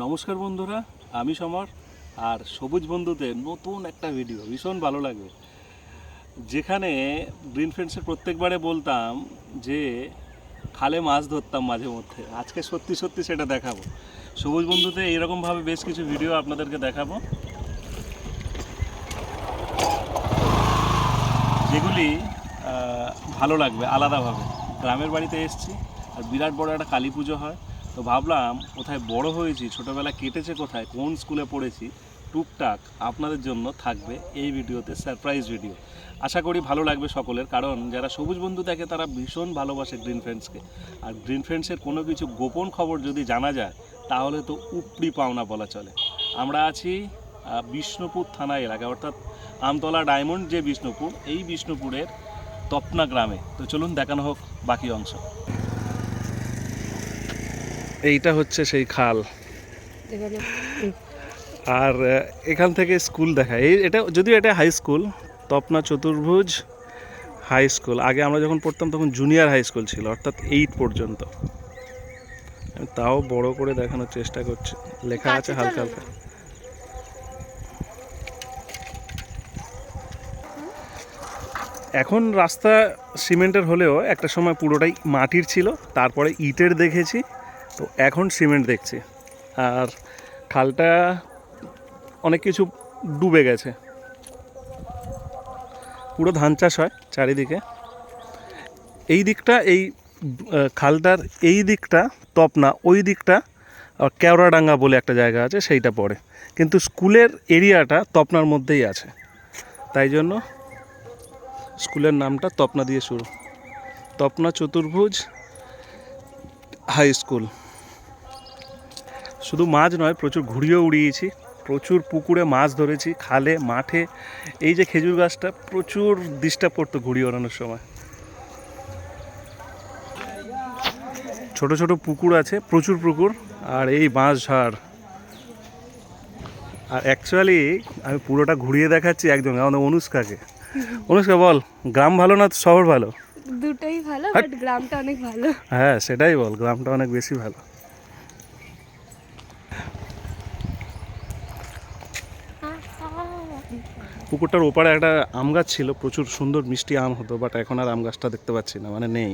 নমস্কার বন্ধুরা, আমি সমর আর সবুজ বন্ধুদের নতুন একটা ভিডিও ভীষণ ভালো লাগবে যেখানে গ্রিন ফ্রেন্ডসের প্রত্যেকবারে বলতাম যে, খালে মাছ ধরতাম মাঝে মধ্যে। আজকে সত্যি সত্যি সেটা দেখাবো। সবুজ বন্ধুতে এরকমভাবে বেশ কিছু ভিডিও আপনাদেরকে দেখাবো। যেগুলি ভালো লাগবে আলাদাভাবে। গ্রামের বাড়িতে এসছি আর বিরাট বড় একটা কালী পুজো হয়। তো ভাবলাম কোথায় বড় হয়েছি, ছোটোবেলা কেটেছে কোথায়, কোন স্কুলে পড়েছি, টুকটাক আপনাদের জন্য থাকবে এই ভিডিওতে সারপ্রাইজ ভিডিও আশা করি ভালো লাগবে সকলের, কারণ যারা সবুজ বন্ধু দেখে তারা ভীষণ ভালোবাসে গ্রিন ফ্রেন্ডসকে আর গ্রিন ফ্রেন্ডসের কোনো কিছু গোপন খবর যদি জানা যায়, তাহলে তো উপরি পাওনা বলা চলে। আমরা আছি বিষ্ণুপুর থানা এলাকা অর্থাৎ আমতলা ডায়মন্ড যে বিষ্ণুপুর, এই বিষ্ণুপুরের তপনা গ্রামে। তো চলুন দেখানো হোক বাকি অংশ। এইটা হচ্ছে সেই খাল। আর এখান থেকে স্কুল দেখা। এই এটা যদিও এটা হাই স্কুল তপনা চতুর্ভুজ হাই স্কুল আগে আমরা যখন পড়তাম তখন জুনিয়র হাই স্কুল ছিল অর্থাৎ এইট পর্যন্ত। আমি তাও বড় করে দেখানোর চেষ্টা করছি। লেখা আছে হালকা হালকা। এখন রাস্তা সিমেন্টের হলেও একটা সময় পুরোটাই মাটির ছিল তারপরে ইটের দেখেছি। তো এখন সিমেন্ট দেখছি। আর খালটা অনেক কিছু ডুবে গেছে। পুরো ধান চাষ হয় চারিদিকে। এই দিকটা, এই খালটার এই দিকটা তপনা ওই দিকটা কেওড়াডাঙ্গা বলে একটা জায়গা আছে, সেইটা পড়ে। কিন্তু স্কুলের এরিয়াটা তপনার মধ্যেই আছে। তাই জন্য স্কুলের নামটা তপনা দিয়ে শুরু। তপনা চতুর্ভুজ হাই স্কুল। শুধু মাছ নয়, প্রচুর ঘুড়িও উড়িয়েছি, প্রচুর পুকুরে মাছ ধরেছি, খালে, মাঠে। এই যে খেজুর গাছটা, প্রচুর ডিস্টার্ব করতো ঘুড়ি ওড়ানোর সময়। ছোট ছোট পুকুর আছে, প্রচুর পুকুর, আর এই বাঁশ ঝাড়। আর অ্যাকচুয়ালি আমি পুরোটা ঘুরিয়ে দেখাচ্ছি একজন আমাদের অনুষ্কাকে। অনুষ্কা, বল, গ্রাম ভালো না শহর ভালো? দুটোই ভালো বাট গ্রামটা অনেক ভালো। হ্যাঁ সেটাই বল গ্রামটা অনেক বেশি ভালো। পুকুরটার ওপারে একটা আম গাছ ছিল প্রচুর সুন্দর মিষ্টি আম হতো বাট এখন আর আম গাছটা দেখতে পাচ্ছি না মানে নেই।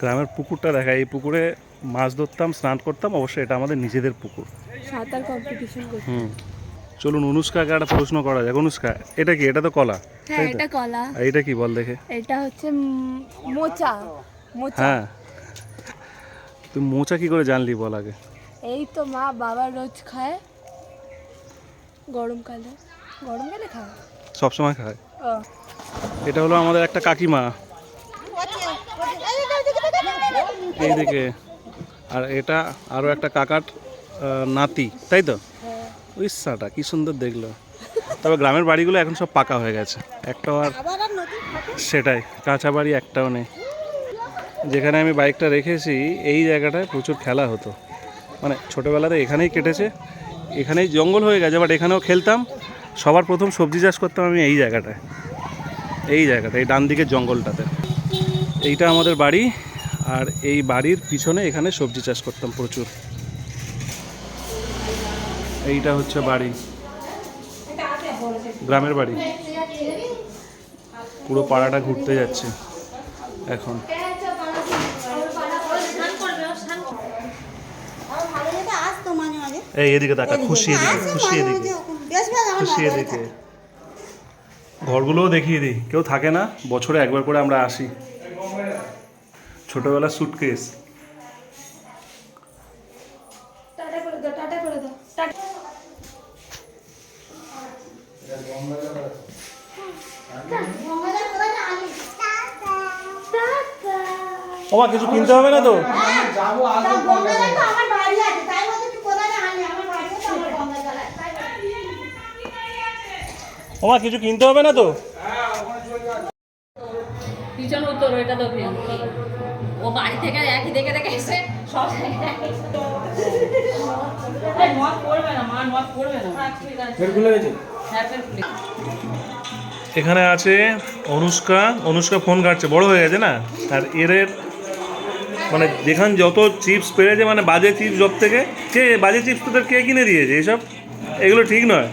গ্রামের পুকুরটা দেখা এই পুকুরে মাছ ধরতাম স্নান করতাম অবশ্যই এটা আমাদের নিজেদের পুকুর। সাঁতার কম্পিটিশন হুম। চলুন অনুষ্কাকে একটা প্রশ্ন করা যাক। অনুষ্কা এটা কি? এটা তো কলা। হ্যাঁ এটা কলা। আর এটা কি বল দেখে। এটা হচ্ছে মোচা। মোচা। হ্যাঁ। তুই মোচা কি করে জানলি বল আগে? এই তো মা বাবা রোজ খায়। গরমকালে গরমকালে খায়? সবসময় খায়? ও। এটা হলো আমাদের একটা কাকিমা। এইদিকে আর এটা আরও একটা কাকার নাতি তাই তো? ওই সাটা কি সুন্দর দেখল। তবে গ্রামের বাড়িগুলো এখন সব পাকা হয়ে গেছে। একটাও আর সেটাই কাঁচা বাড়ি একটাও নেই। যেখানে আমি বাইকটা রেখেছি এই জায়গাটায় প্রচুর খেলা হতো। মানে ছোটোবেলাতে এখানেই কেটেছে এখানেই জঙ্গল হয়ে গেছে বাট এখানেও খেলতাম। সবার প্রথম সবজি চাষ করতাম আমি এই জায়গাটায়। এই জায়গাটা এই ডান দিকের জঙ্গলটাতে। এইটা আমাদের বাড়ি আর এই বাড়ির পিছনে এখানে সবজি চাষ করতাম প্রচুর। এইটা হচ্ছে বাড়ি। গ্রামের বাড়ি। পুরো পাড়াটা ঘুরতে যাচ্ছে এখন। এই এদিকে দেখা খুশি এদিকে খুশি এদিকে খুশি এদিকে। ঘরগুলোও দেখিয়ে দিই কেউ থাকে না বছরে একবার করে আমরা আসি। ছোটবেলার সুটকেস ওমা কিছু কিনতে হবে না তো। ওমা কিছু কিনতে হবে না তো? পিছন উত্তর ওইটা তো ও বাড়ি থেকে একই দেখে দেখে এসে সব মদ পড়বে না মা মদ পড়বে না। হ্যাঁ ঠিক আছে। এখানে আছে অনুষ্কা অনুষ্কা ফোন ঘাটছে বড় হয়ে গেছে না? আর এর মানে যেখান যত চিপস পেরেছে মানে বাজে চিপস সব থেকে কে বাজে চিপস তোদের কে কিনে দিয়েছে এইসব এগুলো ঠিক নয়।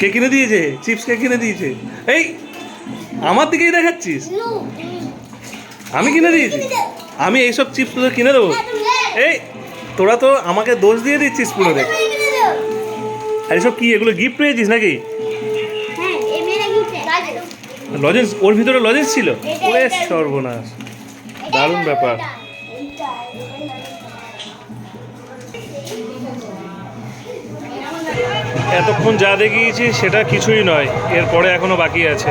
কে কিনে দিয়েছে? চিপস কে কিনে দিয়েছে? এই আমার দিকেই দেখাচ্ছিস? আমি কিনে দিয়েছি। আমি এইসব চিপস তোদের কিনে দেবো। এই তোরা তো আমাকে দোষ দিয়ে দিচ্ছিস পুরো দেখ। আর এসব কি এগুলো গিফট পেয়েছিস নাকি? লজেন্স ওর ভিতরে লজেন্স ছিল? ওরে সর্বনাশ। দারুণ ব্যাপার। এতক্ষণ যা দেখিয়েছি সেটা কিছুই নয় এরপরে এখনও বাকি আছে।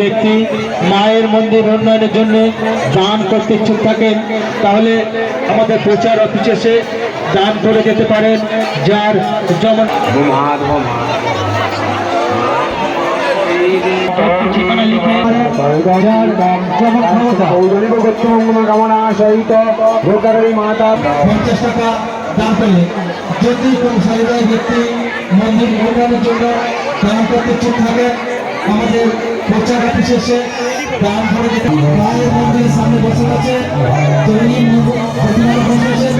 ব্যক্তি মায়ের মন্দির উন্নয়নের জন্য দান করতে ইচ্ছুক থাকেন, তাহলে আমাদের প্রচার অফিসে এসে দান করে যেতে পারেন, যার যেমন ঠিকানা লিখে পঞ্চাশ টাকা করলে যদি কোনো সারিদায় ব্যক্তি মন্দির উন্নয়নের জন্য দান করতে ইচ্ছুক থাকে আমাদের প্রচার অফিসে এসে দান করে দিতে মায়ের মন্দিরের সামনে বসে আছে।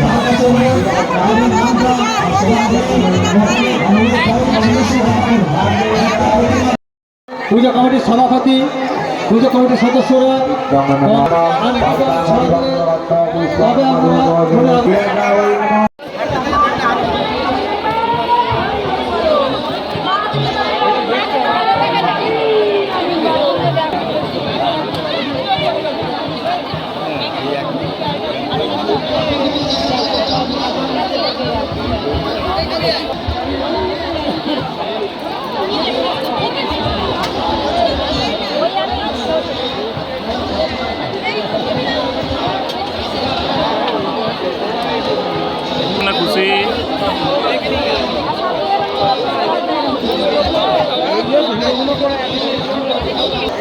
তার কাছে নামটা পুজো কমিটির সভাপতি পুজো কমিটির সদস্যরা তবে আমরা